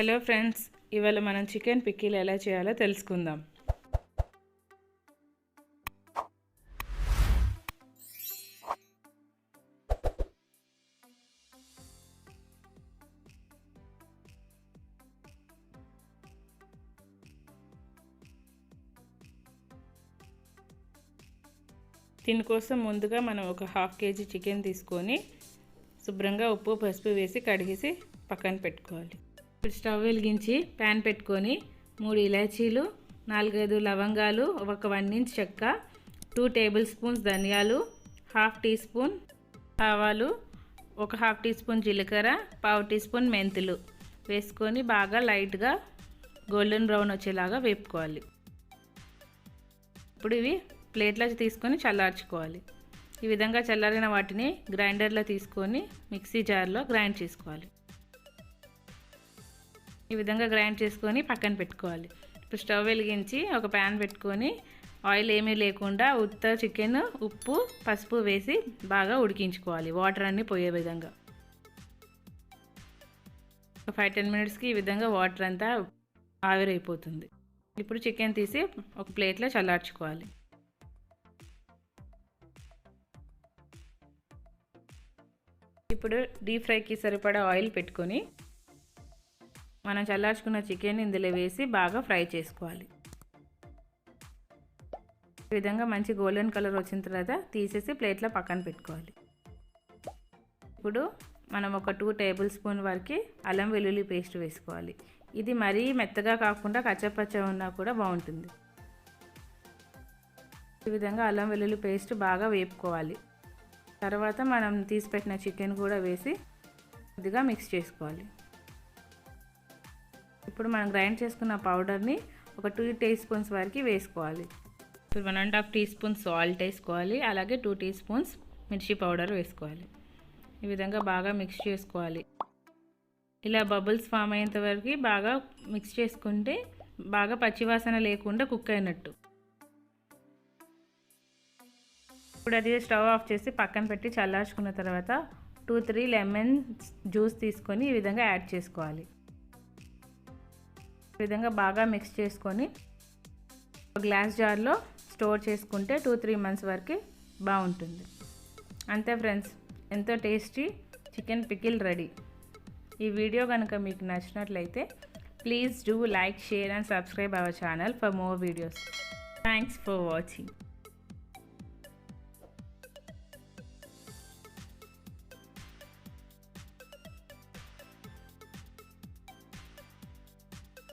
Hello friends ఇవాళ మనం chicken పిక్కీలు ఎలా చేయాలో తెలుసుకుందాం. దీనికోసం ముందుగా మనం ఒక హాఫ్ కేజీ చికెన్ తీసుకొని శుభ్రంగా ఉప్పు పసుపు వేసి కడిగేసి పక్కన పెట్టుకోవాలి. ఇప్పుడు స్టవ్ వెలిగించి ప్యాన్ పెట్టుకొని మూడు ఇలాచీలు నాలుగైదు లవంగాలు ఒక వన్ ఇంచ్ చెక్క టూ టేబుల్ స్పూన్స్ ధనియాలు హాఫ్ టీ స్పూన్ ఆవాలు ఒక హాఫ్ టీ స్పూన్ జీలకర్ర పావు టీ స్పూన్ మెంతులు వేసుకొని బాగా లైట్గా గోల్డెన్ బ్రౌన్ వచ్చేలాగా వేపుకోవాలి. ఇప్పుడు ఇవి ప్లేట్లో తీసుకొని చల్లార్చుకోవాలి. ఈ విధంగా చల్లారిన వాటిని గ్రైండర్లో తీసుకొని మిక్సీ జార్లో గ్రైండ్ చేసుకోవాలి. ఈ విధంగా గ్రైండ్ చేసుకొని పక్కన పెట్టుకోవాలి. ఇప్పుడు స్టవ్ వెలిగించి ఒక ప్యాన్ పెట్టుకొని ఆయిల్ ఏమీ లేకుండా ఉత్త చికెన్ ఉప్పు పసుపు వేసి బాగా ఉడికించుకోవాలి. వాటర్ అన్నీ పోయే విధంగా. ఒక ఫైవ్ టెన్ మినిట్స్కి ఈ విధంగా వాటర్ అంతా ఆవిరైపోతుంది. ఇప్పుడు చికెన్ తీసి ఒక ప్లేట్లో చల్లార్చుకోవాలి. ఇప్పుడు డీప్ ఫ్రైకి సరిపడా ఆయిల్ పెట్టుకొని మనం చల్లార్చుకున్న చికెన్ ఇందులో వేసి బాగా ఫ్రై చేసుకోవాలి. ఈ విధంగా మంచి గోల్డెన్ కలర్ వచ్చిన తర్వాత తీసేసి ప్లేట్లో పక్కన పెట్టుకోవాలి. ఇప్పుడు మనం ఒక టూ టేబుల్ స్పూన్ వరకు అల్లం వెల్లుల్లి పేస్ట్ వేసుకోవాలి. ఇది మరీ మెత్తగా కాకుండా కచ్చపచ్చ ఉన్నా కూడా బాగుంటుంది. ఈ విధంగా అల్లం వెల్లుల్లి పేస్ట్ బాగా వేపుకోవాలి. తర్వాత మనం తీసిపెట్టిన చికెన్ కూడా వేసి కొద్దిగా మిక్స్ చేసుకోవాలి. ఇప్పుడు మనం గ్రైండ్ చేసుకున్న పౌడర్ని ఒక టూ టీ స్పూన్స్ వరకు వేసుకోవాలి. ఇప్పుడు one and half teaspoon salt వేసుకోవాలి. అలాగే టూ టీ స్పూన్స్ మిర్చి పౌడర్ వేసుకోవాలి. ఈ విధంగా బాగా మిక్స్ చేసుకోవాలి. ఇలా బబుల్స్ ఫామ్ అయ్యేంత వరకు బాగా మిక్స్ చేసుకుంటే బాగా పచ్చివాసన లేకుండా కుక్ అయినట్టు. ఇప్పుడు అది స్టవ్ ఆఫ్ చేసి పక్కన పెట్టి చల్లార్చుకున్న తర్వాత టూ త్రీ లెమన్ జ్యూస్ తీసుకొని ఈ విధంగా యాడ్ చేసుకోవాలి. విధంగా బాగా మిక్స్ చేసుకొని గ్లాస్ జార్లో స్టోర్ చేసుకుంటే టూ త్రీ మంత్స్ వరకు బాగుంటుంది. అంతే ఫ్రెండ్స్ ఎంతో టేస్టీ చికెన్ పికిల్ రెడీ ఈ వీడియో కనుక మీకు నచ్చినట్లయితే please do like share and subscribe our channel for more videos thanks for watching